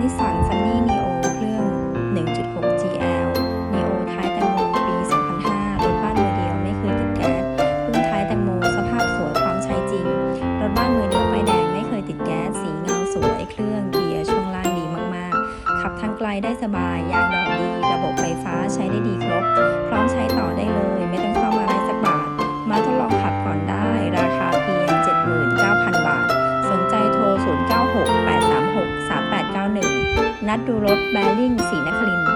นิสสันซันนี่นีโอเครื่อง 1.6 GL นีโอท้ายแตงโมปี 2005 รถบ้านมือเดียวไม่เคยติดแก๊สรุ่นท้ายแตงโมสภาพสวยพร้อมใช้จริง รถบ้านมือเดียวป้ายแดงไม่เคยติดแก๊ส สีเงาสวย เครื่องเกียร์ช่วงล่างดีมากๆ ขับทางไกลได้สบาย ยางดอกดี ระบบไฟฟ้าใช้ได้ดีครบ พร้อมใช้ต่อได้เลย ไม่ต้องซ่อมอะไรสักบาท มาทดลองขับก่อนได้ ราคาเพียง 79,000 บาท สนใจโทร 096 นัดดูรถแบริ่งสีนครินทร์